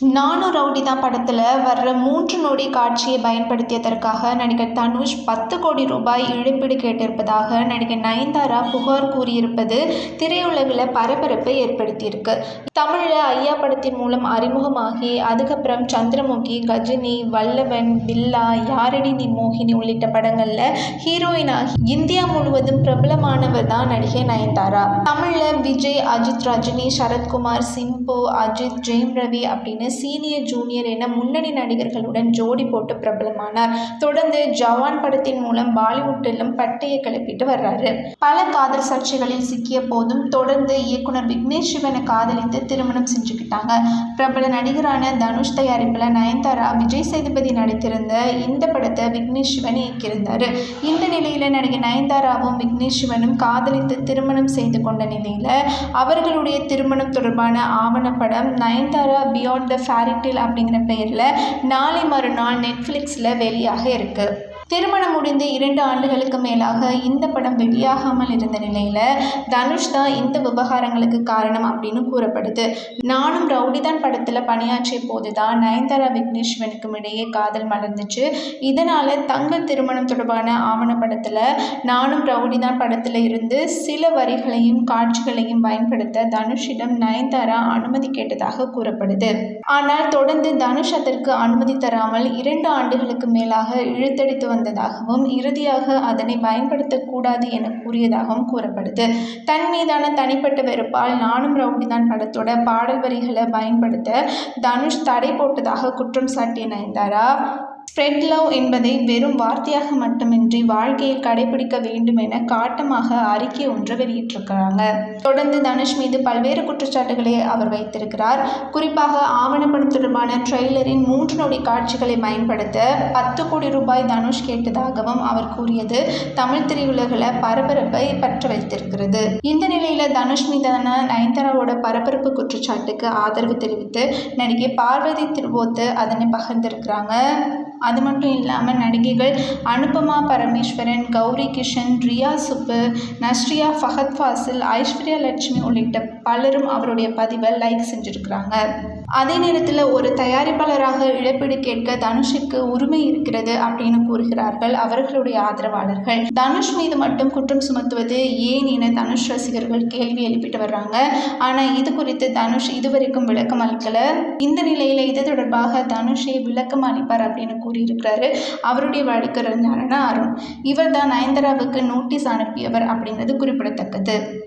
நானும் ரவுடி தான் படத்தில் வர்ற மூன்று நொடி காட்சியை பயன்படுத்தியதற்காக நடிகர் தனுஷ் பத்து கோடி ரூபாய் இழப்பீடு கேட்டிருப்பதாக நடிகர் நயன்தாரா புகார் கூறியிருப்பது திரையுலகில் பரபரப்பை ஏற்படுத்தியிருக்கு. தமிழில் ஐயா படத்தின் மூலம் அறிமுகமாகி அதுக்கப்புறம் சந்திரமுகி கஜினி வல்லவன் பில்லா யாரடி நீ மோகினி உள்ளிட்ட படங்களில் ஹீரோயினாகி இந்தியா முழுவதும் பிரபலமானவர் தான் நடிகை நயன்தாரா. தமிழில் விஜய் அஜித் ரஜினி சரத்குமார் சிம்பு அஜித் ஜெயம் ரவி அப்படின்னு சீனியர் ஜூனியர் என முன்னணி நடிகர்களுடன் ஜோடி போட்டு பிரபலமானார். தொடர்ந்து ஜவான் படத்தின் மூலம் பாலிவுட்டிலும் பட்டையை கிளப்பிட்டு வர்றாரு. பல காதல் சர்ச்சைகளில் சிக்கிய போதும் தொடர்ந்து இயக்குனர் விக்னேஷ் சிவனை காதலித்து திருமணம் செஞ்சுக்கிட்டாங்க. பிரபல நடிகரான தனுஷ் தயாரிப்பில் நயன்தாரா விஜய் சேதுபதி நடித்திருந்த இந்த படத்தை விக்னேஷ் சிவன் இயக்கியிருந்தார். இந்த நிலையில் நடிகை நயன்தாராவும் விக்னேஷ் சிவனும் காதலித்து திருமணம் செய்து கொண்ட நிலையில் அவர்களுடைய திருமணம் தொடர்பான ஆவணப்படம் நயன்தாரா பியாண்ட் த ஃபேரிடேல் அப்படிங்கிற பெயரில் நாளை மறுநாள் நெட்ஃப்ளிக்ஸில் வெளியாக இருக்குது திருமணம் முடிந்து இரண்டு ஆண்டுகளுக்கு மேலாக இந்த படம் வெளியாகாமல் இருந்த நிலையில் தனுஷ் தான் இந்த விவகாரங்களுக்கு காரணம் அப்படின்னு கூறப்படுது. நானும் ரவுடிதான் படத்தில் பணியாற்றிய போது தான் நயன்தாரா விக்னேஸ்வனுக்கும் இடையே காதல் மலர்ந்துச்சு. இதனால் தங்கள் திருமணம் தொடர்பான ஆவணப்படத்தில் நானும் ரவுடிதான் படத்தில் இருந்து சில வரிகளையும் காட்சிகளையும் பயன்படுத்த தனுஷிடம் நயன்தாரா அனுமதி கேட்டதாக கூறப்படுது. ஆனால் தொடர்ந்து தனுஷ் அதற்கு அனுமதி தராமல் இரண்டு ஆண்டுகளுக்கு மேலாக இழுத்தடித்து வந்ததாகவும் இறுதியாக அதனை பயன்படுத்தக்கூடாது என கூறியதாகவும் கூறப்படுது. தன் மீதான தனிப்பட்ட வெறுப்பால் நானும் ரவுடிதான் படத்தோட பாடல் வரிகளை பயன்படுத்த தனுஷ் தடை போட்டதாக குற்றம் சாட்டிய நயன்தாரா? ஃப்ரெட் லவ் என்பதை வெறும் வார்த்தையாக மட்டுமின்றி வாழ்க்கையில் கடைபிடிக்க வேண்டும் என காட்டமாக அறிக்கை ஒன்று வெளியிட்டிருக்கிறாங்க. தொடர்ந்து தனுஷ் மீது பல்வேறு குற்றச்சாட்டுகளை அவர் வைத்திருக்கிறார். குறிப்பாக ஆவணப்படம் தொடர்பான ட்ரெய்லரின் மூன்று நொடி காட்சிகளை பயன்படுத்த பத்து கோடி ரூபாய் தனுஷ் கேட்டதாகவும் அவர் கூறியது. தமிழ் திரையுலகில் பரபரப்பை பற்ற வைத்திருக்கிறது. இந்த நிலையில் தனுஷ் மீதான நயன்தாராவோட பரபரப்பு குற்றச்சாட்டுக்கு ஆதரவு தெரிவித்து நடிகை பார்வதி திருவோத்து அதனை பகிர்ந்திருக்கிறாங்க. அது மட்டும் இல்லாமல் நடிகைகள் அனுபமா பரமேஸ்வரன் கௌரி கிஷன் ரியா சுப்பு நஸ்ரியா ஃபஹத் ஃபாசில் ஐஸ்வர்யா லட்சுமி உள்ளிட்ட பலரும் அவருடைய பதிவை லைக் செஞ்சுருக்கிறாங்க. அதே நேரத்தில் ஒரு தயாரிப்பாளராக இழப்பீடு கேட்க தனுஷுக்கு உரிமை இருக்கிறது அப்படின்னு கூறுகிறார்கள் அவர்களுடைய ஆதரவாளர்கள். தனுஷ் மீது மட்டும் குற்றம் சுமத்துவது ஏன் என தனுஷ் ரசிகர்கள் கேள்வி எழுப்பிட்டு வர்றாங்க. ஆனால் இது குறித்து தனுஷ் இதுவரைக்கும் விளக்கம் அளிக்கல. இந்த நிலையில் இது தொடர்பாக தனுஷை விளக்கம் அளிப்பார் அப்படின்னு கூறியிருக்கிறாரு அவருடைய வழக்கறிஞரான அருண். இவர் தான் நயன்தாராவுக்கு நோட்டீஸ் அனுப்பியவர் அப்படிங்கிறது குறிப்பிடத்தக்கது.